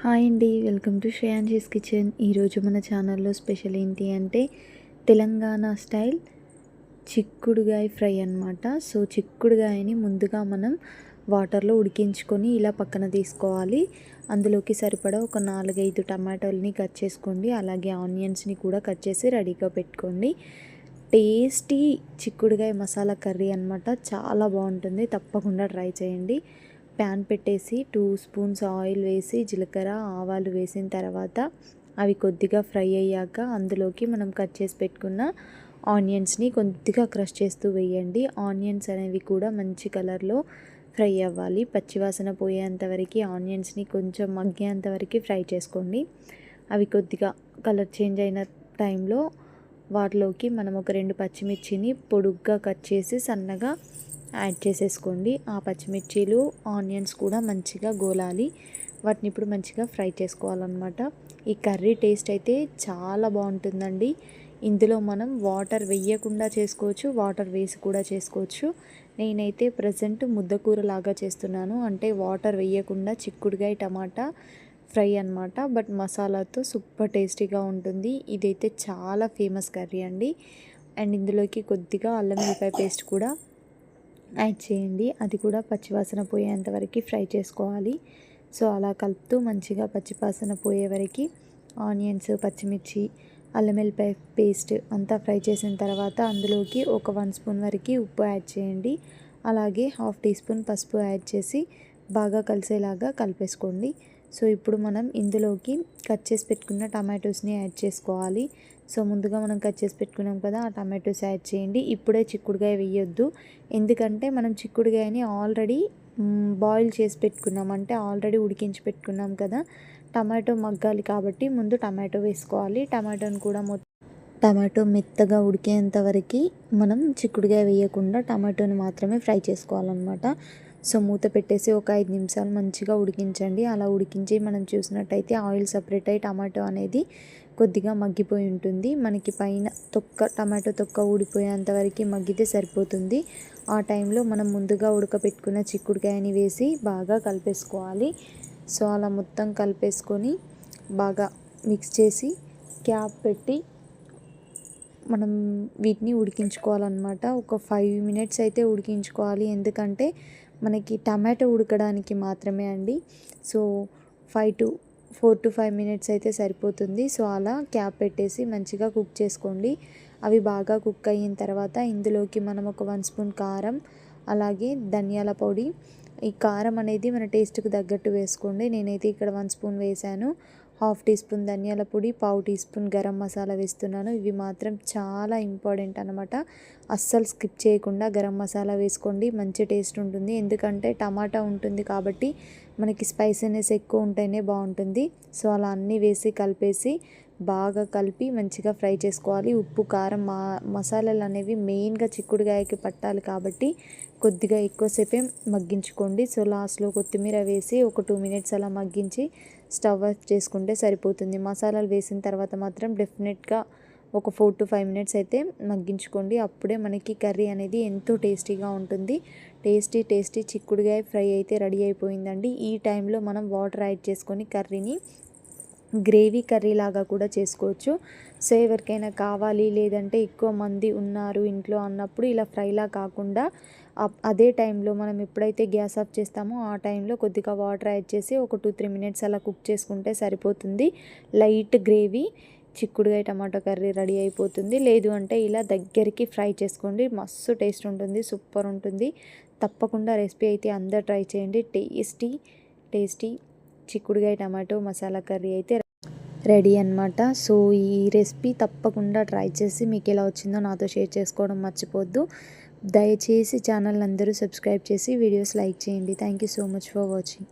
Hi అండి welcome to శ్రేయాంజీస్ kitchen. ఈరోజు మన ఛానల్లో స్పెషల్ ఏంటి అంటే తెలంగాణ స్టైల్ చిక్కుడుగాయ ఫ్రై అన్నమాట. సో చిక్కుడుగాయని ముందుగా మనం వాటర్లో ఉడికించుకొని ఇలా పక్కన తీసుకోవాలి. అందులోకి సరిపడా ఒక నాలుగైదు టమాటోల్ని కట్ చేసుకోండి. అలాగే ఆనియన్స్ని కూడా కట్ చేసి రెడీగా పెట్టుకోండి. టేస్టీ చిక్కుడుగాయ మసాలా కర్రీ అనమాట చాలా బాగుంటుంది. తప్పకుండా ట్రై చేయండి. ప్యాన్ పెట్టేసి టూ స్పూన్స్ ఆయిల్ వేసి జీలకర్ర ఆవాలు వేసిన తర్వాత అవి కొద్దిగా ఫ్రై అయ్యాక అందులోకి మనం కట్ చేసి పెట్టుకున్న ఆనియన్స్ని కొద్దిగా క్రష్ చేస్తూ వేయండి. ఆనియన్స్ అనేవి కూడా మంచి కలర్లో ఫ్రై అవ్వాలి. పచ్చివాసన పోయేంత వరకు ఆనియన్స్ని కొంచెం మగ్గేంతవరకు ఫ్రై చేసుకోండి. అవి కొద్దిగా కలర్ చేంజ్ అయిన టైంలో వాటిలోకి మనం ఒక రెండు పచ్చిమిర్చిని పొడుగ్గా కట్ చేసి సన్నగా యాడ్ చేసేసుకోండి. ఆ పచ్చిమిర్చీలు ఆనియన్స్ కూడా మంచిగా గోలాలి. వాటిని ఇప్పుడు మంచిగా ఫ్రై చేసుకోవాలన్నమాట. ఈ కర్రీ టేస్ట్ అయితే చాలా బాగుంటుందండి. ఇందులో మనం వాటర్ వేయకుండా చేసుకోవచ్చు వాటర్ వేసి కూడా చేసుకోవచ్చు. నేనైతే ప్రజెంట్ ముద్దకూర లాగా చేస్తున్నాను. అంటే వాటర్ వేయకుండా చిక్కుడుగాయ టమాటా ఫ్రై అనమాట బట్ మసాలాతో సూపర్ టేస్టీగా ఉంటుంది. ఇదైతే చాలా ఫేమస్ కర్రీ అండి. అండ్ ఇందులోకి కొద్దిగా అల్లం వెల్లిపాయ పేస్ట్ కూడా యాడ్ చేయండి. అది కూడా పచ్చివాసన పోయేంత వరకు ఫ్రై చేసుకోవాలి. సో అలా కలుపుతూ మంచిగా పచ్చివాసన పోయే వరకు ఆనియన్స్ పచ్చిమిర్చి అల్లం వెల్లిపాయ పేస్ట్ అంతా ఫ్రై చేసిన తర్వాత అందులోకి ఒక వన్ స్పూన్ వరకు ఉప్పు యాడ్ చేయండి. అలాగే హాఫ్ టీ స్పూన్ పసుపు యాడ్ చేసి బాగా కలిసేలాగా కలిపేసుకోండి. సో ఇప్పుడు మనం ఇందులోకి కట్ చేసి పెట్టుకున్న టమాటోస్ని యాడ్ చేసుకోవాలి. సో ముందుగా మనం కట్ చేసి పెట్టుకున్నాం కదా ఆ టమాటోస్ యాడ్ చేయండి. ఇప్పుడే చిక్కుడుగాయ వేయొద్దు. ఎందుకంటే మనం చిక్కుడుగాయని ఆల్రెడీ బాయిల్ చేసి పెట్టుకున్నాం. అంటే ఆల్రెడీ ఉడికించి పెట్టుకున్నాం కదా టమాటో మగ్గాలి కాబట్టి ముందు టమాటో వేసుకోవాలి. టమాటోని కూడా మొత్తం టమాటో మెత్తగా ఉడికేంత వరకు మనం చిక్కుడుగాయ వేయకుండా టమాటోని మాత్రమే ఫ్రై చేసుకోవాలన్నమాట. సో మూత పెట్టేసి ఒక ఐదు నిమిషాలు మంచిగా ఉడికించండి. అలా ఉడికించి మనం చూసినట్టయితే ఆయిల్ సపరేట్ అయ్యి టమాటో అనేది కొద్దిగా మగ్గిపోయి ఉంటుంది. మనకి పైన తొక్క టమాటో తొక్క ఊడిపోయేంత వరకు మగ్గితే సరిపోతుంది. ఆ టైంలో మనం ముందుగా ఉడకపెట్టుకున్న చిక్కుడుకాయని వేసి బాగా కలిపేసుకోవాలి. సో అలా మొత్తం కలిపేసుకొని బాగా మిక్స్ చేసి క్యాప్ పెట్టి మనం వీటిని ఉడికించుకోవాలన్నమాట. ఒక ఫైవ్ మినిట్స్ అయితే ఉడికించుకోవాలి. ఎందుకంటే మనకి టమాటో ఉడకడానికి మాత్రమే అండి. So five to four to five minutes అయితే సరిపోతుంది. సో అలా క్యాప్ పెట్టేసి మంచిగా కుక్ చేసుకోండి. అవి బాగా కుక్ అయిన తర్వాత ఇందులోకి మనం ఒక వన్ స్పూన్ కారం అలాగే ధనియాల పొడి. ఈ కారం అనేది మన టేస్ట్కి తగ్గట్టు వేసుకోండి. నేనైతే ఇక్కడ వన్ స్పూన్ వేసాను హాఫ్ టీ స్పూన్ ధనియాల పొడి పావు టీ స్పూన్ గరం మసాలా వేస్తున్నాను. ఇవి మాత్రం చాలా ఇంపార్టెంట్ అనమాట అస్సలు స్కిప్ చేయకుండా గరం మసాలా వేసుకోండి మంచి టేస్ట్ ఉంటుంది. ఎందుకంటే టమాటా ఉంటుంది కాబట్టి మనకి స్పైసీనెస్ ఎక్కువ ఉంటేనే బాగుంటుంది. సో అలా అన్నీ వేసి కలిపేసి బాగా కలిపి మంచిగా ఫ్రై చేసుకోవాలి. ఉప్పు కారం మా మసాలాలు అనేవి మెయిన్గా చిక్కుడుగాయకి పట్టాలి కాబట్టి కొద్దిగా ఎక్కువసేపే మగ్గించుకోండి. సో లాస్ట్లో కొత్తిమీర వేసి ఒక టూ మినిట్స్ అలా మగ్గించి స్టవ్ ఆఫ్ చేసుకుంటే సరిపోతుంది. మసాలాలు వేసిన తర్వాత మాత్రం డెఫినెట్గా ఒక ఫోర్ టు ఫైవ్ మినిట్స్ అయితే మగ్గించుకోండి. అప్పుడే మనకి కర్రీ అనేది ఎంతో టేస్టీగా ఉంటుంది. టేస్టీ టేస్టీ చిక్కుడుగాయ ఫ్రై అయితే రెడీ అయిపోయిందండి. ఈ టైంలో మనం వాటర్ యాడ్ చేసుకొని కర్రీని గ్రేవీ కర్రీ లాగా కూడా చేసుకోవచ్చు. సో ఎవరికైనా కావాలి లేదంటే ఎక్కువ మంది ఉన్నారు ఇంట్లో అన్నప్పుడు ఇలా ఫ్రైలా కాకుండా అదే టైంలో మనం ఎప్పుడైతే గ్యాస్ ఆఫ్ చేస్తామో ఆ టైంలో కొద్దిగా వాటర్ యాడ్ చేసి ఒక టూ త్రీ మినిట్స్ అలా కుక్ చేసుకుంటే సరిపోతుంది. లైట్ గ్రేవీ చిక్కుడుగాయ టమాటో కర్రీ రెడీ అయిపోతుంది. లేదు అంటే ఇలా దగ్గరికి ఫ్రై చేసుకోండి. మస్తు టేస్ట్ ఉంటుంది సూపర్ ఉంటుంది. తప్పకుండా రెసిపీ అయితే అందరు ట్రై చేయండి. టేస్టీ టేస్టీ చిక్కుడుగాయ టమాటో మసాలా కర్రీ అయితే రెడీ అనమాట సో ఈ రెసిపీ తప్పకుండా ట్రై చేసి మీకు ఎలా వచ్చిందో నాతో షేర్ చేసుకోవడం మర్చిపోద్దు. దయచేసి ఛానల్ అందరూ సబ్స్క్రైబ్ చేసి వీడియోస్ లైక్ చేయండి. Thank you so much for watching